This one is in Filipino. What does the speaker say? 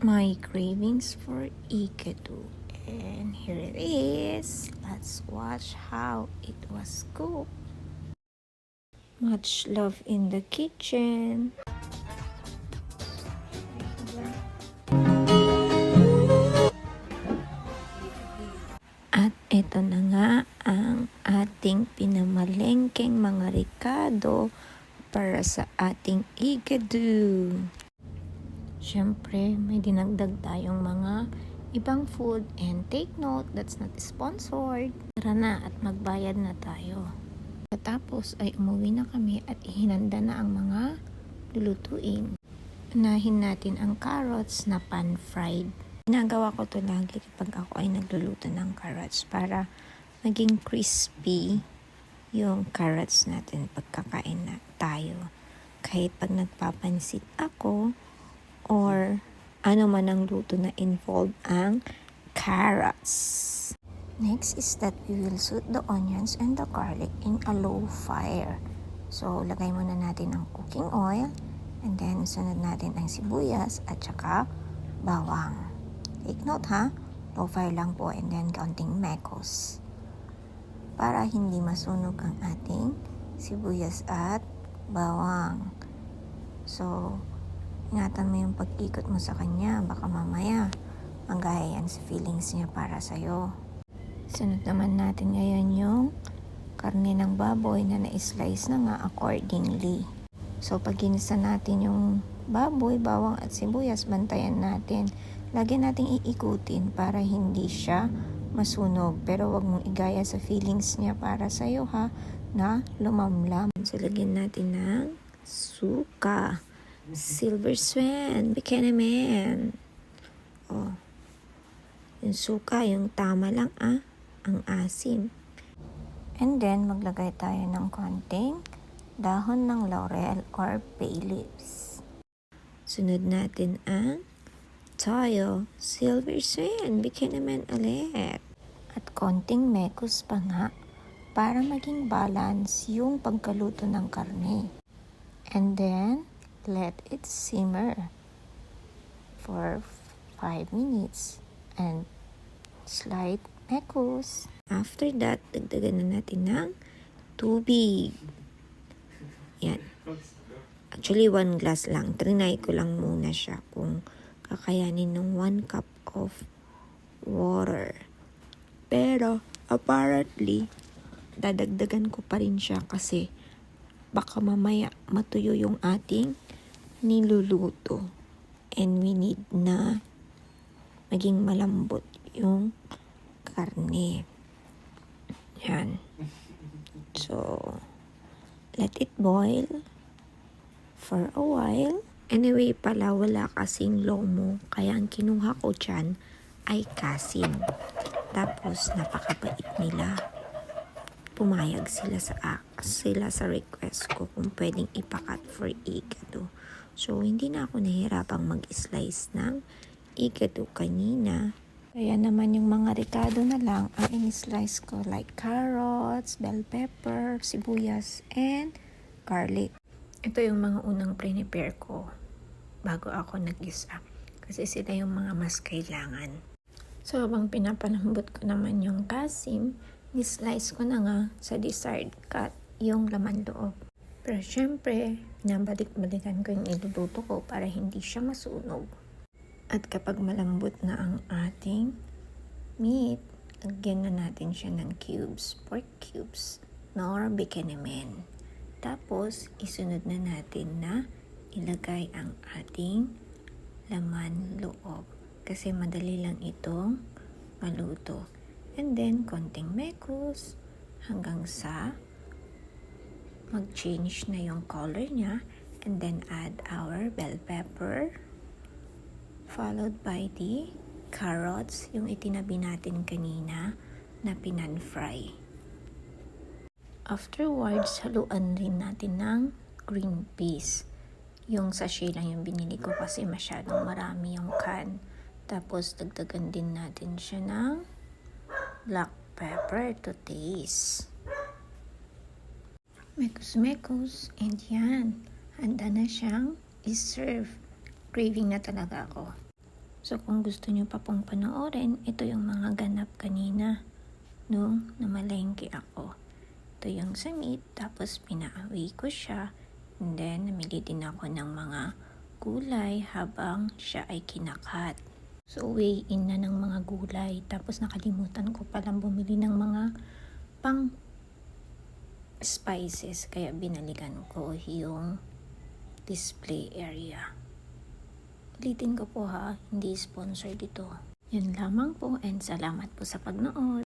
my cravings for ikadu. And here it is. Let's watch how it was cooked. Much love in the kitchen. At ito na nga ang ating pinamalengkeng mga ricado para sa ating igado. Siyempre, may dinagdag tayong mga ibang food and take note, that's not sponsored. Tara na at magbayad na tayo. Tapos ay umuwi na kami at ihinanda na ang mga lulutuin. Unahin natin ang carrots na pan-fried. Ginagawa ko to lagi kapag ako ay nagluluto ng carrots para maging crispy yung carrots natin pagkakain na tayo. Kahit pag nagpapansit ako or ano man ang luto na involved ang carrots. Next is that we will suit the onions and the garlic in a low fire. So, lagay muna natin ang cooking oil and then sunod natin ang sibuyas at saka bawang. Take note ha, low fire lang po and then counting mekos. Para hindi masunog ang ating sibuyas at bawang. So, ingatan mo yung pag-ikot mo sa kanya, baka mamaya manggaya yan sa feelings niya para sa'yo. Sunod naman natin ngayon yung karne ng baboy na na-slice na nga accordingly. So, pag natin yung baboy, bawang at sibuyas, bantayan natin. Lagi nating iikutin para hindi siya masunog. Pero wag mong igaya sa feelings niya para sa'yo ha, na lumamlam. So, lagyan natin ng suka. Silver Swan, Bikini Man. Oh. Yung suka, yung tama lang ah. Ang asim. And then, maglagay tayo ng konting dahon ng laurel or bay leaves. Sunod natin ang toyo, silver bikini man ulit. At konting mekos pa nga para maging balance yung pagkaluto ng karne. And then, let it simmer for 5 minutes and slight mekos. After that, dagdagan na natin ng tubig. Yan. Actually, one glass lang. Trinay ko lang muna siya kung kakayanin ng one cup of water. Pero, apparently, dadagdagan ko pa rin siya kasi baka mamaya matuyo yung ating niluluto. And we need na maging malambot yung karne. Yan. So, let it boil for a while. Anyway pala, wala kasing lomo. Kaya ang kinuha ko dyan ay kasim. Tapos, napakabait nila. Pumayag sila sa sila sa request ko kung pwedeng ipakat for igado. So, hindi na ako nahirapang mag-slice ng igado kanina. Kaya naman yung mga ricado na lang ang in-slice ko like carrots, bell pepper, sibuyas, and garlic. Ito yung mga unang prepare ko bago ako nag-isa. Kasi sila yung mga mas kailangan. So, habang pinapalambot ko naman yung kasim, ni-slice ko na nga sa desired cut yung laman loob. Pero syempre, pinabalik-balikan ko yung iluluto ko para hindi siya masunog. At kapag malambot na ang ating meat, lagyan na natin siya ng cubes, pork cubes, nor bikini men. Tapos, isunod na natin na ilagay ang ating laman loob. Kasi madali lang itong maluto. And then, konting mekos hanggang sa mag-change na yung color niya. And then, add our bell pepper, followed by the carrots, yung itinabi natin kanina na pinan-fry. Afterwards, haluan rin natin ng green peas. Yung sachet lang yung binili ko kasi masyadong marami yung can. Tapos, dagdagan din natin siya ng black pepper to taste. Mekos-mekos, and yan. Handa na siyang i-serve. Craving na talaga ako. So kung gusto nyo pa pong panoorin, ito yung mga ganap kanina nung namalengke ako. Ito yung sa meat, tapos pinaawi ko siya. And then, namili din ako ng mga gulay habang siya ay kinakat. So, weigh in na ng mga gulay. Tapos nakalimutan ko palang bumili ng mga pang spices. Kaya binalikan ko yung display area. Ulitin ko po ha, hindi sponsor dito. Yun lamang po and salamat po sa pagnood.